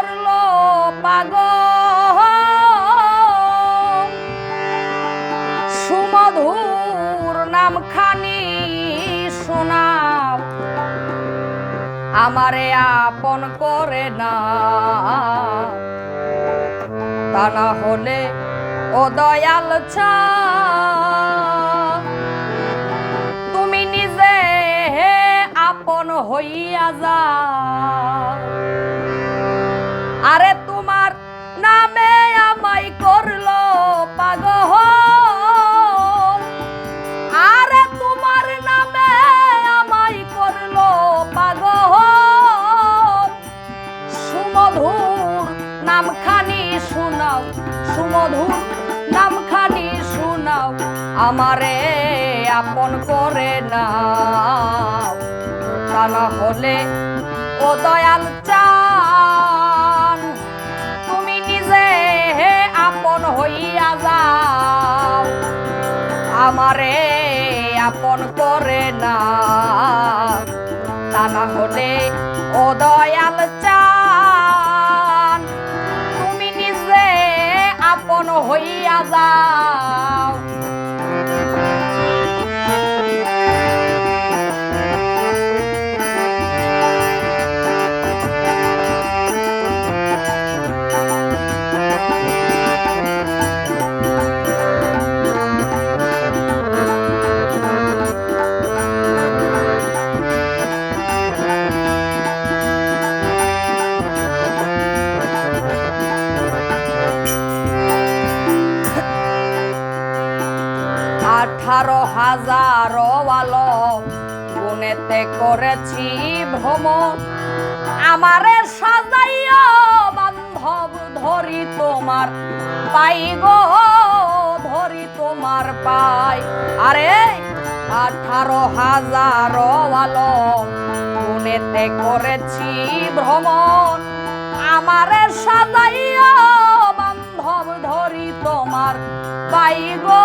করল পাগ সুমধুর নামখানি শোনাও আমারে আপন করে না। তা না হলে ও দয়াল তুমি নিজে আপন হইয়া যা। আমারে আপন করে না তা হলে ও দয়াল চান, তুমি নিজে হে আপন হইয়া যাও। আমারে আপন করে না তা না হলে ও দয়াল চান, তুমি নিজে আপন হইয়া যাও। আঠারো হাজার আলো গুনেতে করেছি ভ্রমণ? আমারে সাজাইয়া বান্ধব ধরি তোমার পাই গো, ধরি তোমার পাই। আরে, আঠারো হাজার আলো গুনেতে করেছি ভ্রমণ? আমারে সাজাইয়া বান্ধব ধরি তোমার পাই গো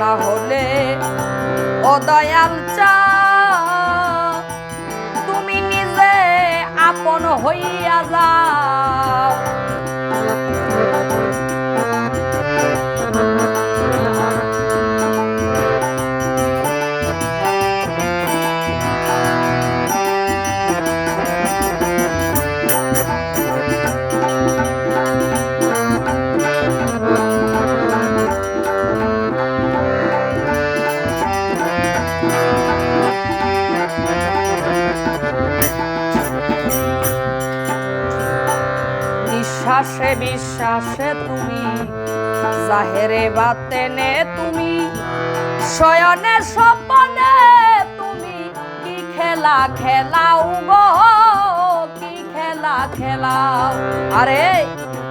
না হলে অদয়াল দয়াল চা। তুমি নিজে আপন হইয়া যাও নিঃশ্বাসে বিশ্বাসে তুমি, জাহেরে বাতেনে তুমি, শয়নে স্বপনে তুমি, কি খেলা খেলাও গো, কি খেলা খেলাও। আরে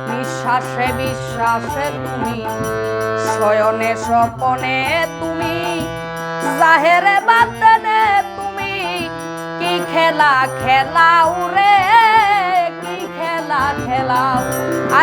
নিঃশ্বাসে বিশ্বাসে তুমি, শয়নে স্বপনে তুমি, জাহেরে বাতেনে তুমি, কি খেলা খেলাও রে, কি খেলা খেলাও।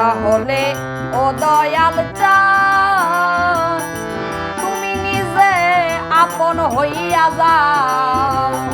না হলে ও দয়াল তুমি নিজে আপন হইয়া যাও।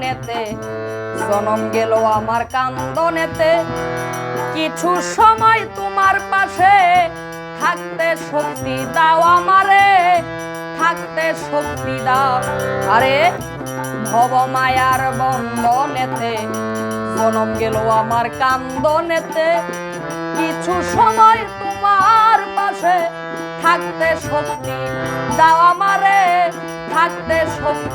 নেতে জনম গেল আমার কান্দনেতে। কিছু সময় তোমার পাশে থাকতে শক্তি দাও আমারে, থাকতে শক্তি দাও। আরে, ভব মায়ার বন্ধনেতে, জনম গেল আমার কান্দনেতে। কিছু সময় তোমার পাশে থাকতে শক্তি দাও আমারে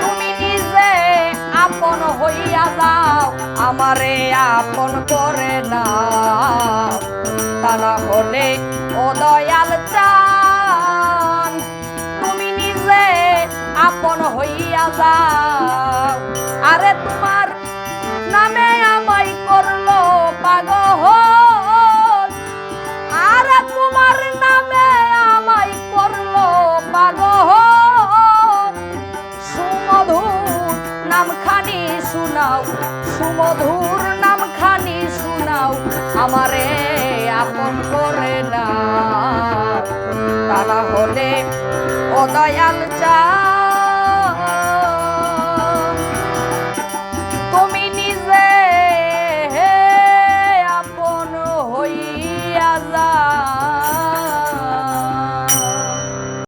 তুমি নিজে আপন হইয়া যাও, আমারে আপন করে না তা না হলে ও দয়াল চান, তুমি নিজে আপন হইয়া যাও। আরে তোমার শুনাও। সুমধুর নাম খালি শোনাও। আমারে আপন করে না তারা হলে ও দয়াল চা